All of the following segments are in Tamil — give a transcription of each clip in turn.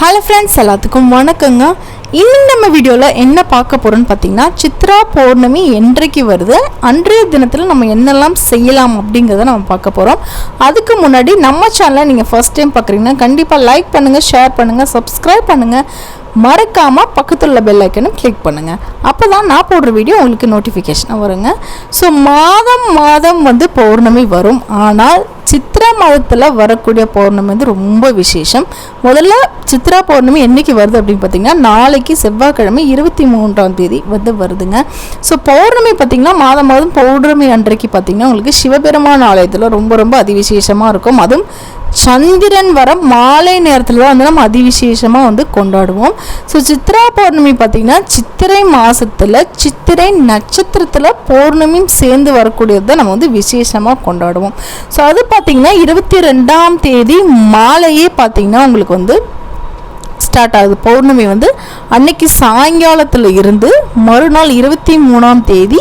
ஹலோ ஃப்ரெண்ட்ஸ் எல்லாத்துக்கும் வணக்கங்க. இன்னும் நம்ம வீடியோவில் என்ன பார்க்க போகிறோம்னு பார்த்தீங்கன்னா சித்ரா பௌர்ணமி என்றைக்கு வருது அன்றைய தினத்தில் நம்ம என்னெல்லாம் செய்யலாம் அப்படிங்கிறத நம்ம பார்க்க போகிறோம் அதுக்கு முன்னாடி நம்ம சேனலை நீங்கள் ஃபர்ஸ்ட் டைம் பார்க்குறீங்கன்னா கண்டிப்பாக லைக் பண்ணுங்கள் ஷேர் பண்ணுங்கள் சப்ஸ்கிரைப் பண்ணுங்கள் மறக்காமல் பக்கத்தில் உள்ள பெல் ஐக்கனும் கிளிக் பண்ணுங்கள் அப்போ தான் நான் போடுற வீடியோ உங்களுக்கு நோட்டிஃபிகேஷனாக வருங்க. ஸோ மாதம் மாதம் வந்து பௌர்ணமி வரும். ஆனால் சித்ரா மாதத்தில் வரக்கூடிய பௌர்ணமி வந்து ரொம்ப விசேஷம். முதல்ல சித்ரா பௌர்ணமி என்னைக்கு வருது அப்படின்னு பார்த்தீங்கன்னா நாளைக்கு செவ்வாய்க்கிழமை இருபத்தி மூன்றாம் தேதி வந்து வருதுங்க. ஸோ பௌர்ணமி பார்த்தீங்கன்னா மாதம் மாதம் பௌர்ணமி அன்றைக்கு பார்த்திங்கன்னா உங்களுக்கு சிவபெருமான் ஆலயத்தில் ரொம்ப ரொம்ப அதிவிசேஷமாக இருக்கும். அதுவும் சந்திரன் வர மாலை நேரத்தில் தான் வந்து நம்ம அதிவிசேஷமாக வந்து கொண்டாடுவோம். ஸோ சித்ரா பௌர்ணமி பார்த்திங்கன்னா சித்திரை மாதத்தில் சித்திரை நட்சத்திரத்தில் பௌர்ணமியும் சேர்ந்து வரக்கூடியது தான் நம்ம வந்து விசேஷமாக கொண்டாடுவோம். ஸோ அது பார்த்திங்கன்னா இருபத்தி ரெண்டாம் தேதி மாலையே பார்த்திங்கன்னா உங்களுக்கு வந்து ஸ்டார்ட் ஆகுது. பௌர்ணமி வந்து அன்னைக்கு சாயங்காலத்தில் இருந்து மறுநாள் இருபத்தி மூணாம் தேதி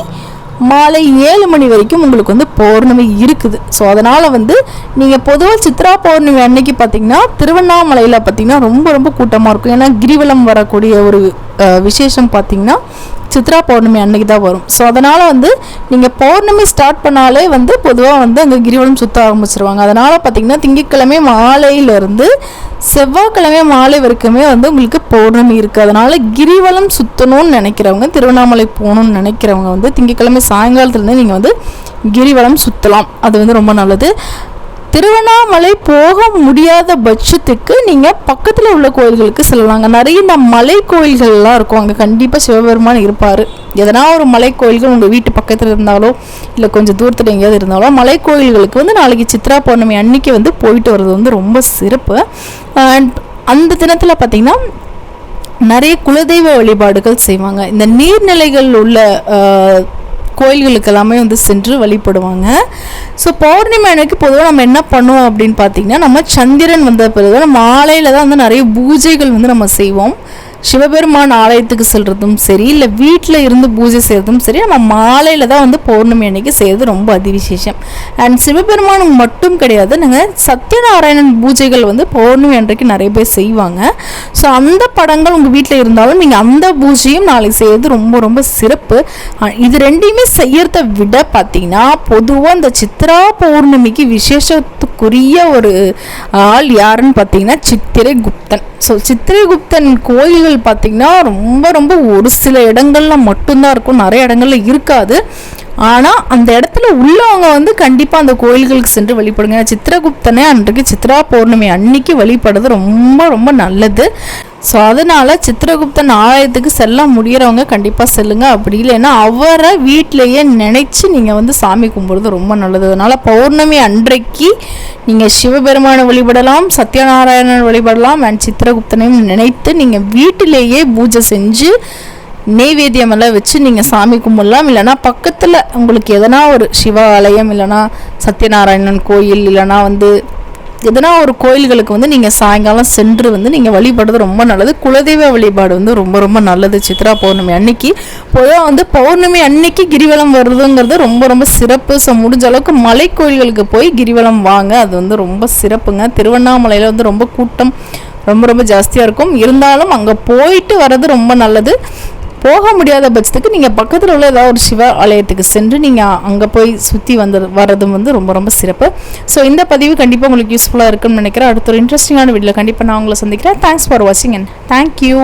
மாலை ஏழு மணி வரைக்கும் உங்களுக்கு வந்து பௌர்ணமி இருக்குது. ஸோ அதனால் வந்து நீங்கள் பொதுவாக சித்ரா பௌர்ணமி அன்னைக்கு பார்த்தீங்கன்னா திருவண்ணாமலையில் பார்த்தீங்கன்னா ரொம்ப ரொம்ப கூட்டமாக இருக்கும். ஏன்னா கிரிவலம் வரக்கூடிய ஒரு விசேஷம் பார்த்தீங்கன்னா சித்ரா பௌர்ணமி அன்னைக்கு தான் வரும். ஸோ அதனால் வந்து நீங்கள் பௌர்ணமி ஸ்டார்ட் பண்ணாலே வந்து பொதுவாக வந்து அங்கே கிரிவலம் சுத்த ஆரம்பிச்சிருவாங்க. அதனால் பார்த்திங்கன்னா திங்கட்கிழமை மாலையிலேருந்து செவ்வாய்க்கிழமை மாலை வரைக்குமே வந்து உங்களுக்கு பௌர்ணமி இருக்குது அதனால் கிரிவலம் சுற்றணும்னு நினைக்கிறவங்க திருவண்ணாமலை போகணும்னு நினைக்கிறவங்க வந்து திங்கட்கிழமை சாயங்காலத்துலேருந்து நீங்கள் வந்து கிரிவலம் சுற்றலாம் அது வந்து ரொம்ப நல்லது. திருவண்ணாமலை போக முடியாத பட்சத்துக்கு நீங்கள் பக்கத்தில் உள்ள கோயில்களுக்கு செல்லலாங்க. நிறைய இந்த மலை கோயில்கள்லாம் இருக்கும். அங்கே கண்டிப்பாக சிவபெருமான் இருப்பார். எதனா ஒரு மலை கோயில்கள் உங்கள் வீட்டு பக்கத்தில் இருந்தாலோ இல்லை கொஞ்சம் தூரத்தில் எங்கேயாவது இருந்தாலோ மலை கோயில்களுக்கு வந்து நாளைக்கு சித்ரா பௌர்ணமி அன்னைக்கு வந்து போயிட்டு வர்றது வந்து ரொம்ப சிறப்பு. அண்ட் அந்த தினத்தில் பார்த்திங்கன்னா நிறைய குலதெய்வ வழிபாடுகள் செய்வாங்க. இந்த நீர்நிலைகள் உள்ள கோயில்களுக்கு எல்லாமே வந்து சென்று வழிபடுவாங்க. ஸோ பௌர்ணமி அன்னைக்கு பொதுவாக நம்ம என்ன பண்ணுவோம் அப்படின்னு பார்த்தீங்கன்னா நம்ம சந்திரன் வந்த பிறகு நம்ம மாலையில் தான் வந்து நிறைய பூஜைகள் வந்து நம்ம செய்வோம். சிவபெருமான் ஆலயத்துக்கு செல்கிறதும் சரி இல்லை வீட்டில் இருந்து பூஜை செய்கிறதும் சரி நம்ம மாலையில் தான் வந்து பௌர்ணமி அன்னைக்கு செய்கிறது ரொம்ப அதிவிசேஷம். அண்ட் சிவபெருமானுக்கு மட்டும் கிடையாது நாங்கள் சத்யநாராயணன் பூஜைகள் வந்து பௌர்ணமி அன்றைக்கு நிறைய பேர் செய்வாங்க. ஸோ அந்த படங்கள் உங்கள் வீட்டில் இருந்தாலும் நீங்கள் அந்த பூஜையும் நாளைக்கு செய்கிறது ரொம்ப ரொம்ப சிறப்பு. இது ரெண்டையுமே செய்யறத விட பார்த்தீங்கன்னா பொதுவாக இந்த சித்ரா பௌர்ணமிக்கு விசேஷத்துக்குரிய ஒரு ஆள் யாருன்னு பார்த்தீங்கன்னா சித்திரைகுப்தன். ஸோ சித்திரைகுப்தன் கோயில்கள் பார்த்திங்கன்னா ரொம்ப ரொம்ப ஒரு சில இடங்கள்ல மட்டும்தான் இருக்கும். நிறைய இடங்களில் இருக்காது. ஆனால் அந்த இடத்துல உள்ளவங்க வந்து கண்டிப்பாக அந்த கோயில்களுக்கு சென்று வழிபடுங்க. சித்திரகுப்தனே அன்றைக்கு சித்ரா பௌர்ணமி அன்னைக்கு வழிபடுறது ரொம்ப ரொம்ப நல்லது. ஸோ அதனால் சித்திரகுப்தன் ஆலயத்துக்கு செல்ல முடியறவங்க கண்டிப்பாக செல்லுங்க. அப்படி இல்லைன்னா அவரை வீட்டிலேயே நினச்சி நீங்கள் வந்து சாமி கும்பிடுறது ரொம்ப நல்லது. அதனால் பௌர்ணமி அன்றைக்கு நீங்கள் சிவபெருமானை வழிபடலாம் சத்யநாராயணன் வழிபடலாம் அண்ட் சித்திரகுப்தனையும் நினைத்து நீங்கள் வீட்டிலேயே பூஜை செஞ்சு நெய்வேத்தியம் எல்லாம் வச்சு நீங்கள் சாமி கும்பிடலாம். இல்லைனா பக்கத்தில் உங்களுக்கு எதனா ஒரு சிவ ஆலயம் இல்லைனா சத்யநாராயணன் கோயில் இல்லைனா வந்து எதனா ஒரு கோயில்களுக்கு வந்து நீங்கள் சாயங்காலம் சென்று வந்து நீங்கள் வழிபடுறது ரொம்ப நல்லது. குலதெய்வ வழிபாடு வந்து ரொம்ப ரொம்ப நல்லது. சித்ரா பௌர்ணமி அன்னைக்கு. பொதுவாக வந்து பௌர்ணமி அன்னைக்கு கிரிவலம் வருதுங்கிறது ரொம்ப ரொம்ப சிறப்பு. ஸோ முடிஞ்ச அளவுக்கு மலை கோயில்களுக்கு போய் கிரிவலம் வாங்க. அது வந்து ரொம்ப சிறப்புங்க. திருவண்ணாமலையில் வந்து ரொம்ப கூட்டம் ரொம்ப ரொம்ப ஜாஸ்தியாக இருக்கும். இருந்தாலும் அங்கே போயிட்டு வர்றது ரொம்ப நல்லது. போக முடியாத பட்சத்துக்கு நீங்கள் பக்கத்தில் உள்ள ஏதாவது ஒரு சிவ ஆலயத்துக்கு சென்று நீங்கள் அங்கே போய் சுற்றி வந்து வர்றதும் வந்து ரொம்ப ரொம்ப சிறப்பு. ஸோ இந்த பதிவு கண்டிப்பாக உங்களுக்கு யூஸ்ஃபுல்லாக இருக்குன்னு நினைக்கிறேன். அடுத்த ஒரு இன்ட்ரெஸ்டிங்கான வீடியோ கண்டிப்பாக நான் உங்களை சந்திக்கிறேன். தேங்க்ஸ் ஃபார் வாட்சிங் அண்ட் தேங்க்யூ